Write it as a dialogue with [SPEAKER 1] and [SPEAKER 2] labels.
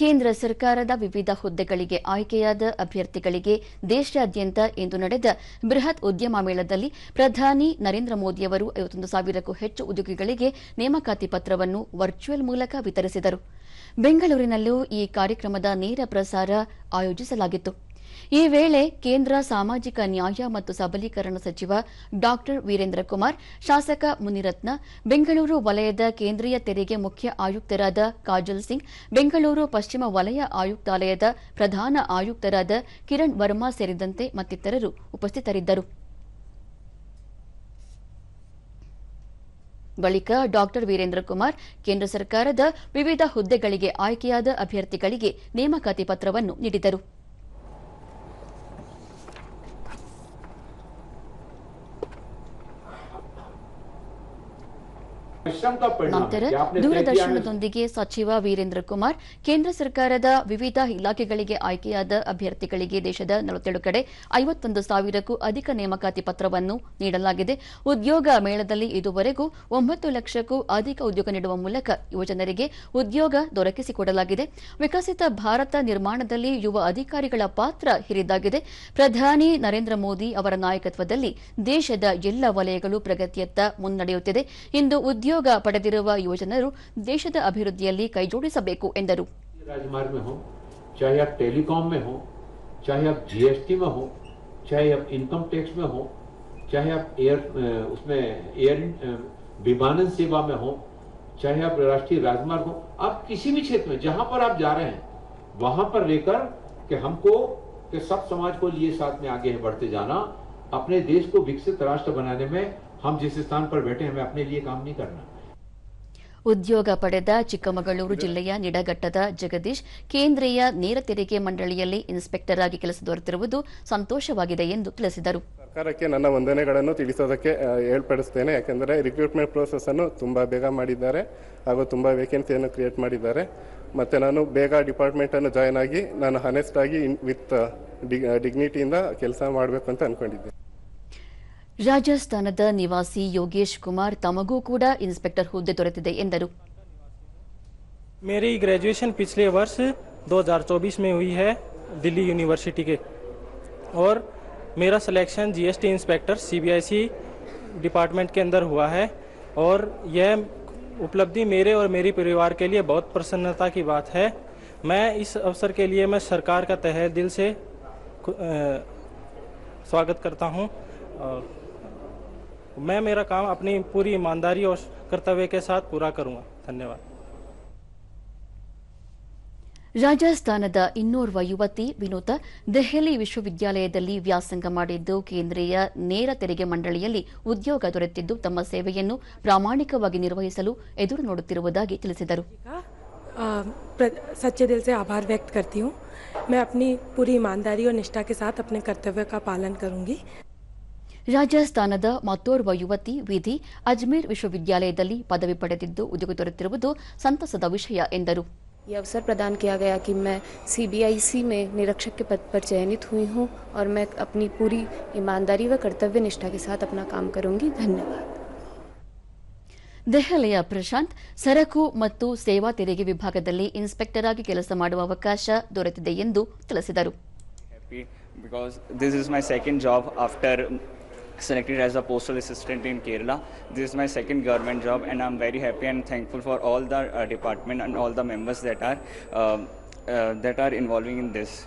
[SPEAKER 1] ಕೇಂದ್ರ ಸರ್ಕಾರದ ವಿವಿಧ ಹುದ್ದೆಗಳಿಗೆ ಆಯ್ಕೆಯಾದ ಅಭ್ಯರ್ಥಿಗಳಿಗೆ ದೇಶಾದ್ಯಂತ ಇಂದು ನಡೆದ ಬೃಹತ್ ಉದ್ಯಮ ಮೇಳದಲ್ಲಿ ಪ್ರಧಾನಿ ನರೇಂದ್ರ ಮೋದಿಯವರು ಐವತ್ತೊಂದು ಸಾವಿರಕ್ಕೂ ಹೆಚ್ಚು ಉದ್ಯೋಗಿಗಳಿಗೆ ನೇಮಕಾತಿ ಪತ್ರವನ್ನು ವರ್ಚುವಲ್ ಮೂಲಕ ವಿತರಿಸಿದರು. ಬೆಂಗಳೂರಿನಲ್ಲೂ ಈ ಕಾರ್ಯಕ್ರಮದ ನೇರ ಪ್ರಸಾರ ಆಯೋಜಿಸಲಾಗಿತ್ತು. ಈ ವೇಳೆ ಕೇಂದ್ರ ಸಾಮಾಜಿಕ ನ್ಯಾಯ ಮತ್ತು ಸಬಲೀಕರಣ ಸಚಿವ ಡಾ ವೀರೇಂದ್ರ ಕುಮಾರ್, ಶಾಸಕ ಮುನಿರತ್ನ, ಬೆಂಗಳೂರು ವಲಯದ ಕೇಂದ್ರೀಯ ತೆರಿಗೆ ಮುಖ್ಯ ಆಯುಕ್ತರಾದ ಕಾಜಲ್ ಸಿಂಗ್, ಬೆಂಗಳೂರು ಪಶ್ಚಿಮ ವಲಯ ಆಯುಕ್ತಾಲಯದ ಪ್ರಧಾನ ಆಯುಕ್ತರಾದ ಕಿರಣ್ ವರ್ಮಾ ಸೇರಿದಂತೆ ಮತ್ತಿತರರು ಉಪಸ್ಥಿತರಿದ್ದರು. ಬಳಿಕ ಡಾ ವೀರೇಂದ್ರ ಕುಮಾರ್ ಕೇಂದ್ರ ಸರ್ಕಾರದ ವಿವಿಧ ಹುದ್ದೆಗಳಿಗೆ ಆಯ್ಕೆಯಾದ ಅಭ್ಯರ್ಥಿಗಳಿಗೆ ನೇಮಕಾತಿ ಪತ್ರವನ್ನು ನೀಡಿದರು. ನಂತರ ದೂರದರ್ಶನದೊಂದಿಗೆ ಸಚಿವ ವೀರೇಂದ್ರ ಕುಮಾರ್ ಕೇಂದ್ರ ಸರ್ಕಾರದ ವಿವಿಧ ಇಲಾಖೆಗಳಿಗೆ ಆಯ್ಕೆಯಾದ ಅಭ್ಯರ್ಥಿಗಳಿಗೆ ದೇಶದ ನಲವತ್ತೇಳು ಕಡೆ ಐವತ್ತೊಂದು ಸಾವಿರಕ್ಕೂ ಅಧಿಕ ನೇಮಕಾತಿ ಪತ್ರವನ್ನು ನೀಡಲಾಗಿದೆ. ಉದ್ಯೋಗ ಮೇಳದಲ್ಲಿ ಇದುವರೆಗೂ ಒಂಬತ್ತು ಲಕ್ಷಕ್ಕೂ ಅಧಿಕ ಉದ್ಯೋಗ ನೀಡುವ ಮೂಲಕ ಯುವಜನರಿಗೆ ಉದ್ಯೋಗ ದೊರಕಿಸಿಕೊಡಲಾಗಿದೆ. ವಿಕಸಿತ ಭಾರತ ನಿರ್ಮಾಣದಲ್ಲಿ ಯುವ ಅಧಿಕಾರಿಗಳ ಪಾತ್ರ ಹಿರಿದಾಗಿದೆ. ಪ್ರಧಾನಿ ನರೇಂದ್ರ ಮೋದಿ ಅವರ ನಾಯಕತ್ವದಲ್ಲಿ ದೇಶದ ಎಲ್ಲ ವಲಯಗಳು ಪ್ರಗತಿಯತ್ತ ಮುನ್ನಡೆಯುತ್ತಿದೆ. ಇಂದು ಉದ್ಯೋಗ ಪಡೆದಿರುವ ಯುವಜನರು ದೇಶದ ಅಭಿವೃದ್ಧಿಯಲ್ಲಿ ಕೈಜೋಡಿಸಬೇಕು ಎಂದರು
[SPEAKER 2] राजमार्ग में हो चाहे आप टेलीकॉम में हो चाहे आप जीएसटी में हो चाहे आप इनकम टैक्स में हो चाहे आप एयर अ, उसमें एयर अ, विमानन सेवा में हो चाहे आप राष्ट्रीय राजमार्ग हो आप किसी भी क्षेत्र में जहां पर आप जा रहे हैं वहां पर लेकर कि हमको कि सब समाज को लिए साथ में आगे बढ़ते जाना अपने देश को विकसित राष्ट्र बनाने में हम जिस स्थान पर बैठे हैं हमें अपने लिए काम नहीं करना
[SPEAKER 1] ಉದ್ಯೋಗ ಪಡೆದ ಚಿಕ್ಕಮಗಳೂರು ಜಿಲ್ಲೆಯ ನಿಡಘಟ್ಟದ ಜಗದೀಶ್ ಕೇಂದ್ರೀಯ ನೇರ ತೆರಿಗೆ ಮಂಡಳಿಯಲ್ಲಿ ಇನ್ಸ್ಪೆಕ್ಟರ್ ಆಗಿ ಕೆಲಸ ದೊರೆತಿರುವುದು ಸಂತೋಷವಾಗಿದೆ ಎಂದು ತಿಳಿಸಿದರು
[SPEAKER 3] ಸರ್ಕಾರಕ್ಕೆ ನನ್ನ ವಂದನೆಗಳನ್ನು ತಿಳಿಸೋದಕ್ಕೆ ಆ, ಹೇಳ್ಪಡಿಸ್ತೇನೆ ಯಾಕೆಂದರೆ ರಿಕ್ರೂಟ್ಮೆಂಟ್ ಪ್ರೋಸೆಸ್ಸನ್ನು ತುಂಬ ಬೇಗ ಮಾಡಿದ್ದಾರೆ ಹಾಗೂ ತುಂಬ ವೇಕೆನ್ಸಿಯನ್ನು ಕ್ರಿಯೇಟ್ ಮಾಡಿದ್ದಾರೆ ಮತ್ತು ನಾನು ಬೇಗ ಡಿಪಾರ್ಟ್ಮೆಂಟನ್ನು ಜಾಯ್ನ್ ಆಗಿ ನಾನು ಹನೆಸ್ಟ್ ಆಗಿ ವಿತ್ ಡಿಗ್ನಿಟಿಯಿಂದ ಕೆಲಸ ಮಾಡಬೇಕು ಅಂತ ಅಂದ್ಕೊಂಡಿದ್ದೆ
[SPEAKER 1] ರಾಜಸ್ಥಾನದ ನಿವಾಸಿ ಯೋಗೇಶ್ ಕುಮಾರ್ ತಮಗೂ ಕೂಡ ಇನ್ಸ್ಪೆಕ್ಟರ್ ಹುದ್ದೆ ದೊರೆತಿದೆ ಎಂದರು
[SPEAKER 4] मेरी ग्रेजुएशन पिछले वर्ष 2024 में हुई है दिल्ली यूनिवर्सिटी के और मेरा selection GST inspector CBIC department के अंदर हुआ है और यह उपलब्धि मेरे और मेरी परिवार के लिए बहुत प्रसन्नता की बात है मैं इस अवसर के लिए मैं सरकार का तहे दिल से खु- अ, स्वागत करता हूं और मैं मेरा काम अपनी पूरी ईमानदारी और कर्तव्य के साथ पूरा करूंगा धन्यवाद
[SPEAKER 1] ರಾಜಸ್ಥಾನದ ಇನ್ನೋರ್ವ ಯುವತಿ ವಿನೂತ ದೆಹಲಿ ವಿಶ್ವವಿದ್ಯಾಲಯದಲ್ಲಿ ವ್ಯಾಸಂಗ ಮಾಡಿದ್ದು ಕೇಂದ್ರೀಯ ನೇರ ತೆರಿಗೆ ಮಂಡಳಿಯಲ್ಲಿ ಉದ್ಯೋಗ ದೊರೆತಿದ್ದು ತಮ್ಮ ಸೇವೆಯನ್ನು ಪ್ರಾಮಾಣಿಕವಾಗಿ ನಿರ್ವಹಿಸಲು ಎದುರು ನೋಡುತ್ತಿರುವುದಾಗಿ ತಿಳಿಸಿದರು
[SPEAKER 5] का अ, प्र- सच्चे दिल से आभार व्यक्त करती हूँ मैं अपनी पूरी ईमानदारी और निष्ठा के साथ अपने कर्तव्य का पालन करूंगी
[SPEAKER 1] ರಾಜಸ್ಥಾನದ ಮತ್ತೋರ್ವ ಯುವತಿ ವಿಧಿ ಅಜ್ಮೀರ್ ವಿಶ್ವವಿದ್ಯಾಲಯದಲ್ಲಿ ಪದವಿ ಪಡೆದಿದ್ದು ಉದ್ಯೋಗ ದೊರೆತಿರುವುದು ಸಂತಸದ ವಿಷಯ ಎಂದರು
[SPEAKER 6] ये अवसर प्रदान किया गया कि मैं सीबीआईसी में निरीक्षक के पद पर चयनित हुई हूँ और मैं अपनी पूरी ईमानदारी व कर्तव्य निष्ठा के साथ अपना काम करूंगी धन्यवाद
[SPEAKER 1] ದೆಹಲಿಯ ಪ್ರಶಾಂತ್ ಸರಕು ಮತ್ತು ಸೇವಾ ತೆರಿಗೆ ವಿಭಾಗದಲ್ಲಿ ಇನ್ಸ್ಪೆಕ್ಟರ್ ಆಗಿ ಕೆಲಸ ಮಾಡುವ ಅವಕಾಶ ದೊರೆತಿದೆ ಎಂದು ತಿಳಿಸಿದರು
[SPEAKER 7] selected as a postal assistant in Kerala. This is my second government job, and I'm very happy and thankful for all the uh, department and all the members that are um uh, that are involving in this.